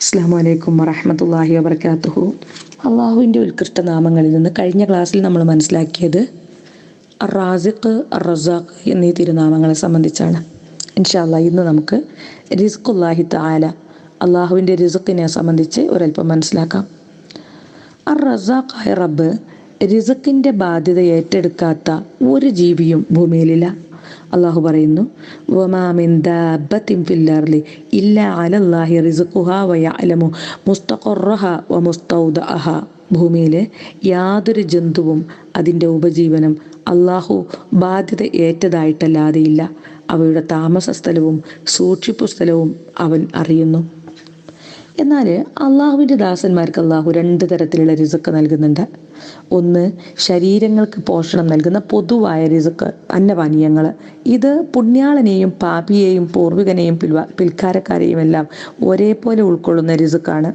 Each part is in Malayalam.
അസ്സാം വലൈക്കും വറഹമത്തല്ലാഹി വബർക്കാത്തുഹു അള്ളാഹുവിന്റെ ഉത്കൃഷ്ട നാമങ്ങളിൽ നിന്ന് കഴിഞ്ഞ ക്ലാസ്സിൽ നമ്മൾ മനസ്സിലാക്കിയത് റാസിഖ് റസാഖ് എന്നീ തിരുനാമങ്ങളെ സംബന്ധിച്ചാണ്. ഇൻഷാല്ല ഇന്ന് നമുക്ക് റിസ്ഖുല്ലാഹി താല അള്ളാഹുവിന്റെ റിസുഖിനെ സംബന്ധിച്ച് ഒരല്പം മനസ്സിലാക്കാം. അർ റസാഖായ റബ്ബ് റിസക്കിന്റെ ബാധ്യത ഏറ്റെടുക്കാത്ത ഒരു ജീവിയും ഭൂമിയിലില്ല. അള്ളാഹു പറയുന്നു ഭൂമിയിലെ യാതൊരു ജന്തുവും അതിന്റെ ഉപജീവനം അള്ളാഹു ബാധ്യത ഏറ്റതായിട്ടല്ലാതെയില്ല. അവയുടെ താമസ സ്ഥലവും സൂക്ഷിപ്പു സ്ഥലവും അവൻ അറിയുന്നു. എന്നാൽ അള്ളാഹുവിന്റെ ദാസന്മാർക്ക് അള്ളാഹു രണ്ട് തരത്തിലുള്ള റിസക്ക് നൽകുന്നുണ്ട്. ഒന്ന് ശരീരങ്ങൾക്ക് പോഷണം നൽകുന്ന പൊതുവായ റിസക്ക് അന്നപാനീയങ്ങൾ ഇത് പുണ്യാളനെയും പാപിയെയും പൂർവികനെയും പിൽവാ പിൽക്കാരക്കാരെയും എല്ലാം ഒരേപോലെ ഉൾക്കൊള്ളുന്ന റിസക്കാണ്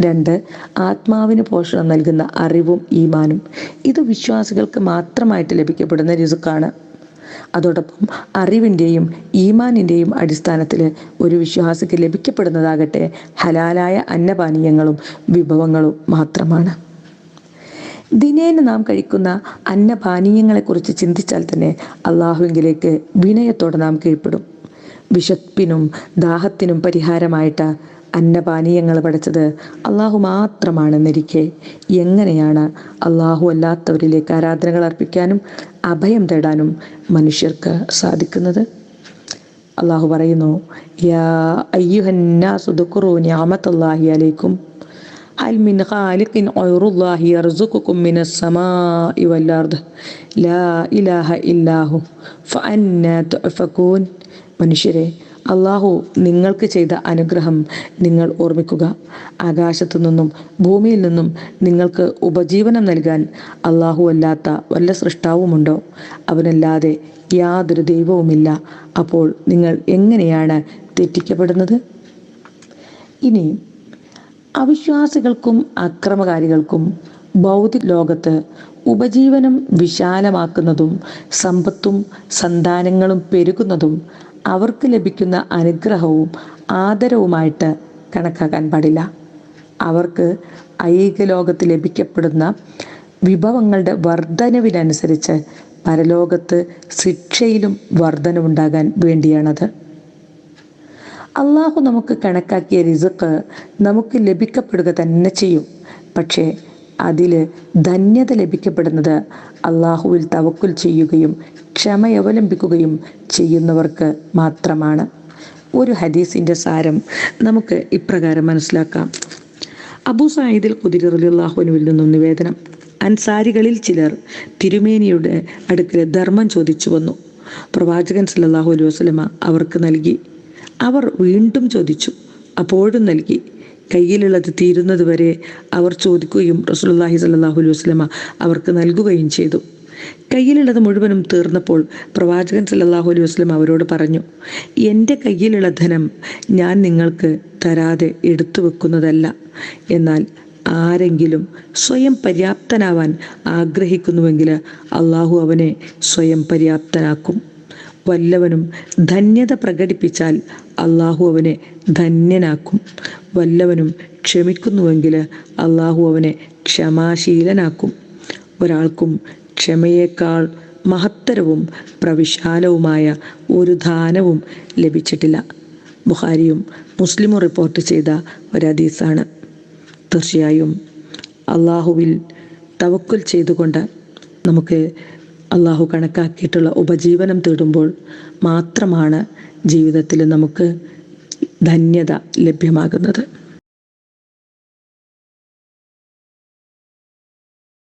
രണ്ട് ആത്മാവിന് പോഷണം നൽകുന്ന അറിവും ഈമാനും. ഇത് വിശ്വാസികൾക്ക് മാത്രമായിട്ട് ലഭിക്കപ്പെടുന്ന റിസുക്കാണ് അതോടൊപ്പം അറിവിന്റെയും ഈമാനിന്റെയും അടിസ്ഥാനത്തിൽ ഒരു വിശ്വാസിക്ക് ലഭിക്കപ്പെടുന്നതാകട്ടെ ഹലാലായ അന്നപാനീയങ്ങളും വിഭവങ്ങളും മാത്രമാണ്. ദിനേന നാം കഴിക്കുന്ന അന്നപാനീയങ്ങളെക്കുറിച്ച് ചിന്തിച്ചാൽ തന്നെ അള്ളാഹുവിങ്കിലേക്ക് വിനയത്തോടെ നാം കീഴ്പ്പെടും. വിശപ്പിനും ദാഹത്തിനും പരിഹാരമായിട്ട് അന്നപാനീയങ്ങൾ പഠിച്ചത് അള്ളാഹു മാത്രമാണെന്നിരിക്കെ എങ്ങനെയാണ് അള്ളാഹു അല്ലാത്തവരിലേക്ക് ആരാധനകൾ അർപ്പിക്കാനും അഭയം തേടാനും മനുഷ്യർക്ക് സാധിക്കുന്നത് അള്ളാഹു പറയുന്നു യാ അയ്യുഹന്നാസുദുക്കുറു ഞാമത്തല്ലാഹി അലൈക്കും هل من خالق غير الله يرزقكم من السماء والأرض لا إله إلا هو فأنا تؤفكون മനുഷ്യരെ അള്ളാഹു നിങ്ങൾക്ക് ചെയ്ത അനുഗ്രഹം നിങ്ങൾ ഓർമ്മിക്കുക. ആകാശത്തു നിന്നും ഭൂമിയിൽ നിന്നും നിങ്ങൾക്ക് ഉപജീവനം നൽകാൻ അള്ളാഹു അല്ലാത്ത വല്ല സൃഷ്ടാവുമുണ്ടോ? അവനല്ലാതെ യാതൊരു ദൈവവുമില്ല. അപ്പോൾ നിങ്ങൾ എങ്ങനെയാണ് തെറ്റിക്കപ്പെടുന്നത്? ഇനി അവിശ്വാസികൾക്കും അക്രമകാരികൾക്കും ഭൗതിക ലോകത്ത് ഉപജീവനം വിശാലമാക്കുന്നതും സമ്പത്തും സന്താനങ്ങളും പെരുകുന്നതും അവർക്ക് ലഭിക്കുന്ന അനുഗ്രഹവും ആദരവുമായിട്ട് കണക്കാക്കാൻ പാടില്ല. അവർക്ക് ഐഹിക ലോകത്ത് ലഭിക്കപ്പെടുന്ന വിഭവങ്ങളുടെ വർധനവിനനുസരിച്ച് പരലോകത്ത് ശിക്ഷയിലും വർധനവുണ്ടാകാൻ വേണ്ടിയാണത്. അള്ളാഹു നമുക്ക് കണക്കാക്കിയ റിസക്ക് നമുക്ക് ലഭിക്കപ്പെടുക തന്നെ ചെയ്യും. പക്ഷേ അതിൽ ധന്യത ലഭിക്കപ്പെടുന്നത് അള്ളാഹുവിൽ തവക്കുൽ ചെയ്യുകയും ക്ഷമയവലംബിക്കുകയും ചെയ്യുന്നവർക്ക് മാത്രമാണ്. ഒരു ഹദീസിന്റെ സാരം നമുക്ക് ഇപ്രകാരം മനസ്സിലാക്കാം. അബു സായിദിൽ കുതിരല്ലാഹുവിനുവിൽ നിന്നും നിവേദനം. അൻസാരികളിൽ ചിലർ തിരുമേനിയുടെ അടുക്കൽ ധർമ്മം ചോദിച്ചു വന്നു. പ്രവാചകൻ സല്ലാഹു അലൈഹി വസ്ലമ അവർക്ക് നൽകി. അവർ വീണ്ടും ചോദിച്ചു. അപ്പോഴും നൽകി. കയ്യിലുള്ളത് തീരുന്നതുവരെ അവർ ചോദിക്കുകയും റസൂലുള്ളാഹി സ്വല്ലല്ലാഹു അലൈഹി വസല്ലമ അവർക്ക് നൽകുകയും ചെയ്തു. കയ്യിലുള്ളത് മുഴുവനും തീർന്നപ്പോൾ പ്രവാചകൻ സല്ലാഹു അലൈഹി വസ്ലം അവരോട് പറഞ്ഞു എന്റെ കയ്യിലുള്ള ധനം ഞാൻ നിങ്ങൾക്ക് തരാതെ എടുത്തു വെക്കുന്നതല്ല. എന്നാൽ ആരെങ്കിലും സ്വയം പര്യാപ്തനാവാൻ ആഗ്രഹിക്കുന്നുവെങ്കിൽ അള്ളാഹു അവനെ സ്വയം പര്യാപ്തനാക്കും. വല്ലവനും ധന്യത പ്രകടിപ്പിച്ചാൽ അള്ളാഹു അവനെ ധന്യനാക്കും. വല്ലവനും ക്ഷമിക്കുന്നുവെങ്കിൽ അള്ളാഹു അവനെ ക്ഷമാശീലനാക്കും. ഒരാൾക്കും ക്ഷമയേക്കാൾ മഹത്തരവും പ്രവിശാലവുമായ ഒരു ദാനവും ലഭിച്ചിട്ടില്ല. ബുഹാരിയും മുസ്ലിമും റിപ്പോർട്ട് ചെയ്ത ഒരു ഹദീസാണ്. തീർച്ചയായും അള്ളാഹുവിൽ തവക്കുൽ ചെയ്തുകൊണ്ട് നമുക്ക് അള്ളാഹു കണക്കാക്കിയിട്ടുള്ള ഉപജീവനം തേടുമ്പോൾ മാത്രമാണ് ജീവിതത്തിൽ നമുക്ക് ധന്യത ലഭ്യമാകുന്നത്.